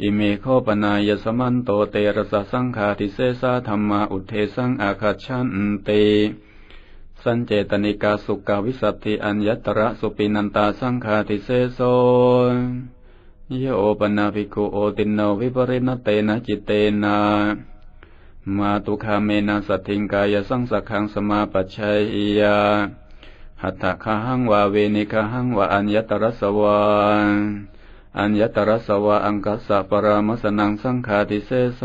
อิเมโคปนายสมันโตเตระสะสังขาทิเสสาธรรมาอุเทสังอาคาชันเต สันเจตนิกาสุกาวิสัตถิอัญญตระสุปินันตาสังขาทิเสโสโยปนาภิกขุโอตินโนวิปริณเตนะจิตเตนะมาตุคาเมนะสัตถิงกายสังสักขังสมาปัจชัยยาหัตถะคหังวาเวนิคหังวาอัญญตรสวา อัญญตรสวาอังกัสสะปรามสนังสังขาติเสโส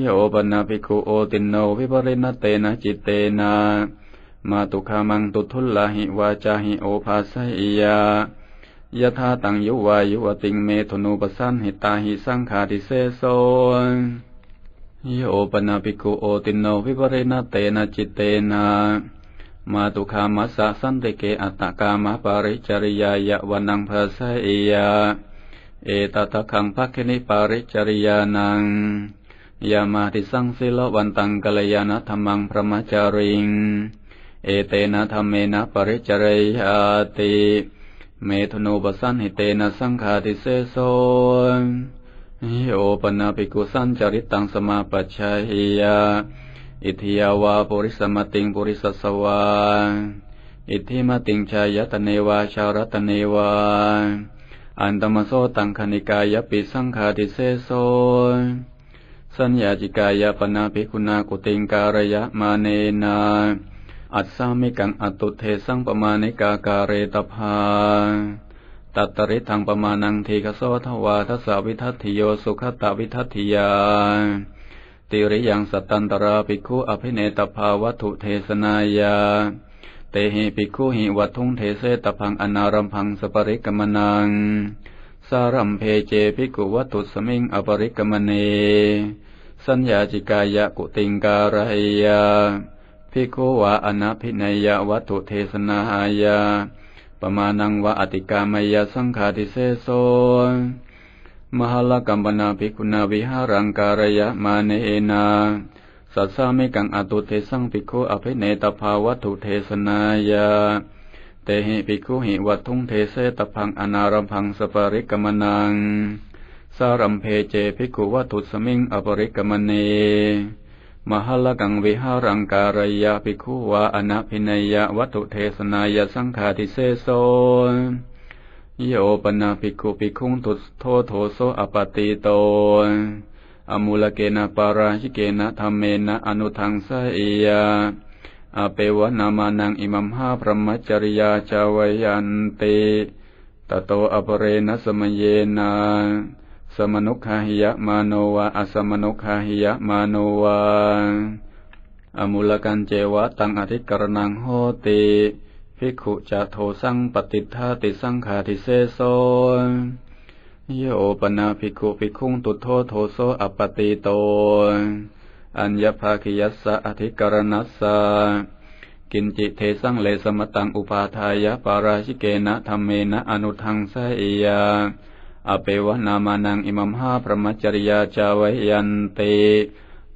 โยปนาภิกขุโอตินโนวิปริณเตนะจิตเตนะมาตุคามังตุทุลลาหิวาจาหิโอภาสัยยายะธาตังยุวายุวติงเมธนุปสันหิตาหิสังขาติเสโสโยปนาภิกขุโอตินโนวิปริณเตนะจิตเตนะ มาตุคามัสสะสันติเกอัตตกามะปาริจริยายะวันังภาษาเอียเอตตะขังภักขินิปาริจริยานังยามาติสังสิลวันตังกัลยาณธรรมังพระมจาริง เอเตนะธรรมเมนะปริจริยาติ เมธนุปสันหิเตนะสังขาติเสโสโยปนาภิกุสันจริตังสมาปัจชัยยา อิทิยาวาปุริสมติงปุริสสวา อิทิมติงชายตเนวาชารตเนวา อันตมโสตังคณิกายปิสังขาติเสโส สัญญาจิกายปนาภิกุณากุติงการยะมาเนนา อัตสามิกังอตุเทสังปมาณิกาการเรตภาตัตริทังปมาณังทีคโสทวาทสสวิทัติโยสุขตาวิทัติยา ติริยังสตันตราภิกขุอภิเนตภาวัตุเทสนายา เตหิภิกขุหิวัตุงเทเสตพังอนารัมพังสปริกมนัง สารัมเพเจภิกขุวัตุสมิงอปริกมเน สัญญาจิกายะกุติงการายาภิกขุวะอนาภินยะวัตุเทสนายาปมาณังวะอติกามยสังขาติเสโส มหลกัมปนาภิกุณาวิหารังการยะมาเนนาสัสสามิกังอตุเทสังภิกขุอภิเนตภาวัตุเทสนายาเตหิภิกขุหิวัตุงเทเสตพังอนารัมพังสปริกมนังสารัมเพเจภิกขุวัตุสมิงอปริกมเน มหลกังวิหารังการยะภิกขุวาอนาภินยะวัตุเทสนายะสังฆาทิเสโส โยปนาภิกขุภิกขุงตุโทโทโสอปติโตอมูลเกนะปาราชิเกนะธรรมเมนะอนุทังสายยาอเปวะนามานังอิมัมหาพระมจริยาจาวยันติตโตอปเรนะสมเยนะสมนุขาหิยะมาโนวะอสมนุขาหิยะมาโนวะอมูลกันเจวะตังอธิกรณังโหติ ภิกขุจะโทสังปฏิทาติสังขาทิเสโสโยปนาภิกขุภิกขุงตุโทโทโสอปติโต อัญญภาคิยัสสะอธิกรณัสสะกินจิเทสังเลสมตังอุปาทายะปาราชิเกนะธรรมเมนะอนุทังสยยาอเปวะนามานังอิมัมหาพระมจริยาจาวัยันเต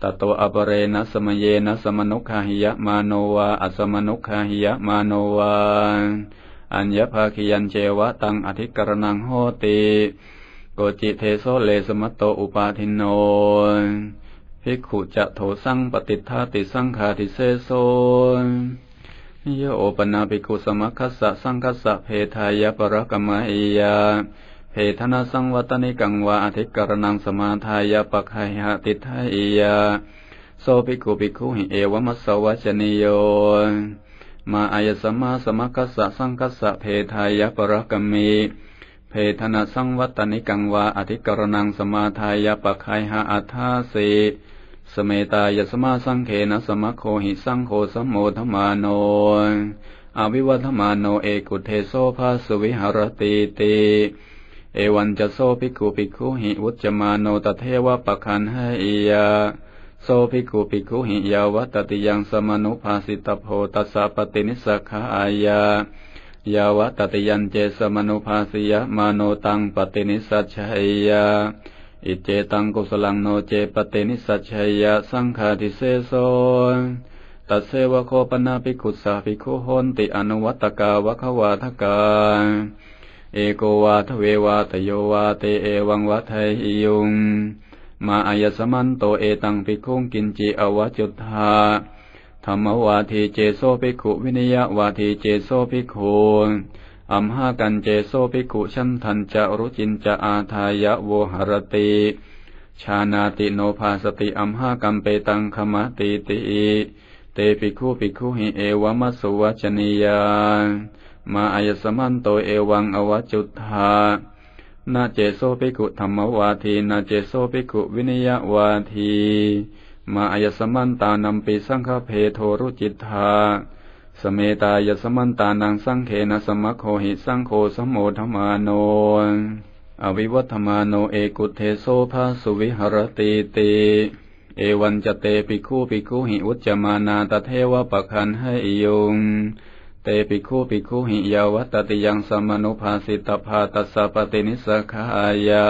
ตโตอปเรนะสมเยนะสมนุขาหิยะมาโนวาอัสมนุขาหิยะมาโนวาอัญญภาคิยันเจวะตังอธิกรณังโหติโกจิเทโสเลสมัตโตอุปาทินโนภิกขุจะโทสังปฏิทาติสังขาติเสโสโยปนาภิกขุสมัคคัสสะสังคัสสะเพทายะปรกมะอียา เพทนาสังวัตนิกังวาอธิกรณังสมาทายาปะคายหติทายาโสภิกขุภิกขุหิเอวมัสสวัจนิโยมาอายสัมมาสมกัสสะสังกัสสะเพทายาปรกมีเพทนาสังวัตนิกังวาอธิกรณังสมาทายาปะคายหาอัฏฐาสีสเมตายสมาสังเขนะสมะโคหิสังโฆสมโมธมาโนอวิวัธมาโนเอกุเทโสภาสวิหรติติ เอวันจะโซภิกขุภิกขุหิวุจมาโนตเทวะปะคันให้ยาโซภิกขุภิกขุหิยาวัตติยังสมนุภาสิตโพตัสสะปตินิสขายายาวตติยันเจสมนุภาสิยะมาโนตังปตินิสัจชัยยาอิเจตังกุสลังโนเจปตินิสัจชัยยาสังฆาทิเสโสตัสเสวะโคปนาภิกขุสาภิกขุโหนติอนุวัตกาวะขวาทกา เอโกวาทเววาตโยวาเตเอวังวัฏหิยุง มาอายสมันโตเอตังปิคุงกินจิอวจุธาธรรมวาทีเจโซภิกขุวินิยวาทีเจโซภิกขุอัมหากันเจโซภิกขุชันทันจะรุจินจะอาทายะโวหรติชานาติโนภาสติอัมหากัมเปตังขมติติเตปิคูปิคูหิเอวมัสวัจนิยา มาอายสมันโตเอวังอวจุธานาเจโซภิกุธรรมวาทีนาเจโซภิกุวินิยวาทีมาอายสมันตานัมปีสังฆเพโทรุจิตธาสเมตายสมันตานังสังเขนะสมัคโคหิสังโฆสมโมธมาโน อวิวัตมาโนเอกุเทโสภาสุวิหรติติเอวันจะเตปิคูปิคูหิอุจจมานาตเทวปะคันให้ยง เตปิคูปิคูหิยาวัตติยังสมนุภาสิตภาตัสสะปตินิสขายา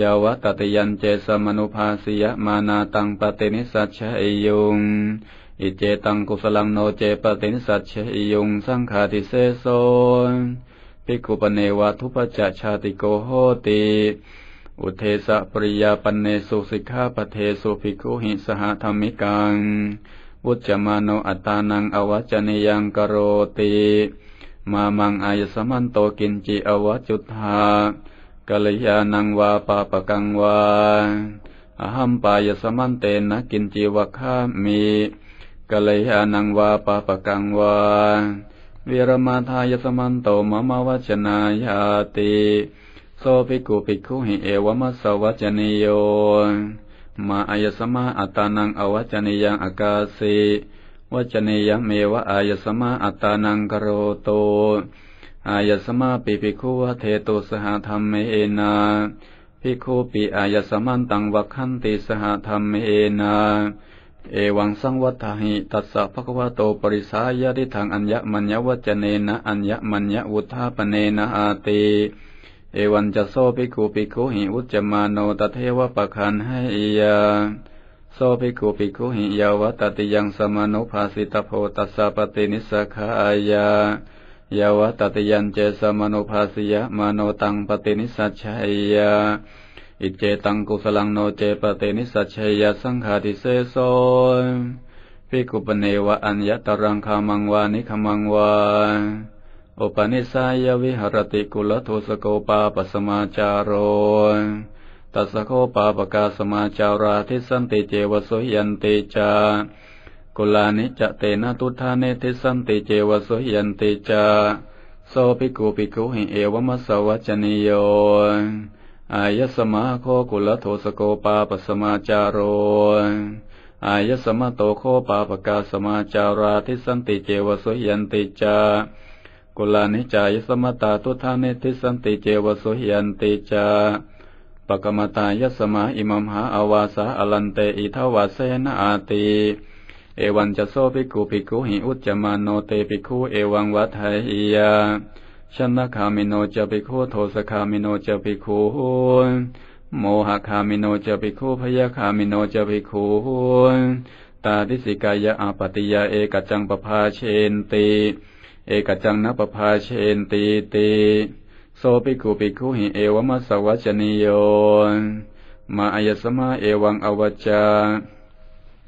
ยาวัตติยันเจสมนุภาสิยมานาตังปตินิสัชเยยุงอิเจตังกุสลังโนเจปตินิสัชเยยุงสังขาติเสโซภิกขุปเนวะทุปจัชาติโกโหติอุเทสะปริยาปันเนสุสิกขาปเทสุภิกขุหิสหธรรมิกัง วุจมาโนอัตานังอวัจเนยังกโรติมามังอายสมันโตกินจิอวัจุธากัลยานังวาปาปกังวาอหัมปายสมันเตนะกินจิวะคามีกัลยานังวาปาปกังวาวิรมาทายสมันโตมะมาวจนายาติโสภิกุภิกขุหิเอวมัสสวัจนิโย มาอายสมาอัตานังอวัจเนยังอากาสิวัจนิยังเมวะอายสมาอัตานังกโรโต อายสมาปิภิกขุวเทตุสหธรรมเมนาภิกขุปิอายสมันตังวัคขันติสหธรรมเมนาเอวังสังวัฏหิตัสสะภควะโตปริสายาทิทางอัญญมัญญวัจเนนะอัญญมัญญวุธาปเนนะอาติ เอวันจะโซภิกขุภิกขุหิอุจจมาโนตเทวปะคันให้ยาโซภิกขุภิกขุหิยาวัตติยังสมานุภาสิตโพตัสสะปฏินิสขายายาวัตติยันเจสมานุภาสิยมโนตังปฏินิสัชชัยยาอิเจตังกุสลังโนเจปฏินิสัชชัยยสังฆาติเสโสภิกขุปเนวะอัญญตรังคามังวานิคมังวา อุปนิสัยวิหรติกุลทุสโกปาปสมาจารโรตัสโคปาปกาสมาจาราทิสันติเจวสุยันติจากุลานิจะเตนะตุธาเนทิสันติเจวสุยันติจาโสภิกุภิกุหิเอวมัสวัจนิโยอายสมาโคกุลโทสโกปาปสมาจารโรอายสมโตโคปาปกาสมาจาราทิสันติเจวสุยันติจา กุลานิจายสมตาตุทานิทิสันติเจวสุยันติจาปกมตายสมาอิมัมหาอาวาสาอลันเตอิทวาเสนาอาติเอวันจะโซภิกขุภิกขุหิอุจจมาโนเตภิกขุเอวังวัฏไหยาชนนคามิโนจะภิกขุโทสคามิโนจะภิกขุโมหคามิโนจะภิกขุพยาคามิโนจะภิกขุตาทิสิกายะอาปติยาเอกจังปภาเชนติ เอกจังนปภาเชนตีตีโสปิกุปิคุหิเอวมัสวัจนิโยมาอายสมาเอวังอวัจจา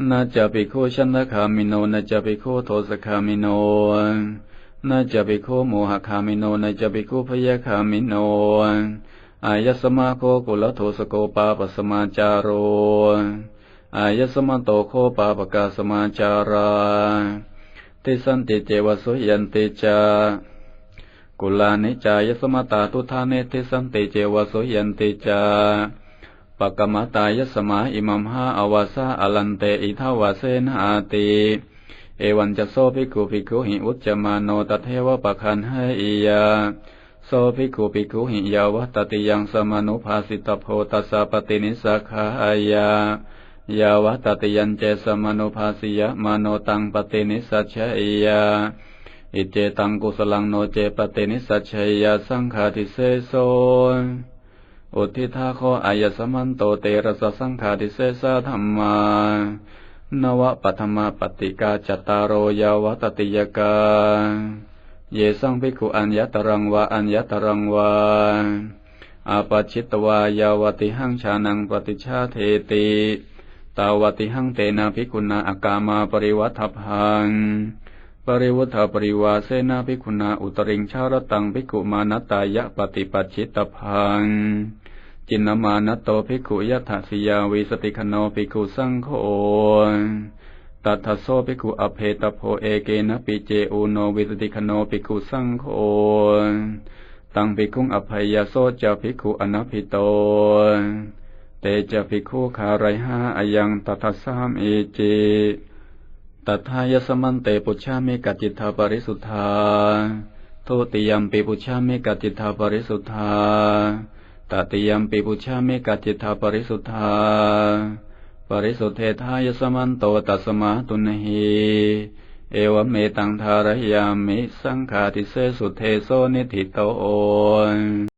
นาจะปิโคชันทคามิโนนาจะปิโคโทสคามิโนนาจะปิโคโมหคามิโนนาจะปิโคพยคามิโนอายสมาโคกุลโทสโกปาปสมาจารโรอายสมาโตโคปาปกาสมาจารา ติสันติเจวสุยันติจากุลานิจายสมตาตุธาเนติสันติเจวสุยันติจาปกมตายสมาอิมัมหาอวาสาอลันเตอิทาวาเสนาติเอวันจะโซภิกุภิกุหิอุจจมาโนตเทวปะคันให้อียาโซภิกุภิกุหิยาวัตติยังสมานุภาสิตโพตัสสะปตินิสักขายา ยาวะตติยันเจสมนุภาสิยมโนตังปฏินิสัชยาอิเจตังกุสลังโนเจปฏินิสัชยาสังขาทิเสโสอุทิทาโคอายสมันโตเตระสสังขาทิเสสะธรรมานวะปัทมาปฏิกาจตารโรยาวะตติยกาเยสังภิกขุอัญญตรังวาอัญญตรังวาอาปัจิตวายาวติหังชานังปฏิชาเทติ ตาวติหังเตนะภิกขุนาอากามาปริวัฏพัง ปริวัฏปริวาเสนาภิกขุนาอุตริงชารตังภิกุมานตายะปฏิปัจฉิตพัง จินนามานโตภิกุยัตสิยาวิสติคโนภิกุสังโฆตัทโสภิกุอเพตโพเอเกนะปิเจอุโนวิสติคโนภิกุสังโฆตังภิกขุอภัยยโสจะภิกุอนัพิโต เตจะภิกขุคาไรหาอายังตัทสามเอเจตัทายสมันเตปุชามิกจิตถาปริสุทธาโทติยมปิปุชามิกจิตถาปริสุทธาตติยมปิปุชามิกจิตถาปริสุทธา ปริสุทธเทธายสมันโตตัสมาตุนหีเอวเมตังทารยามิสังฆาทิเสสุเทโสนิธิโตอน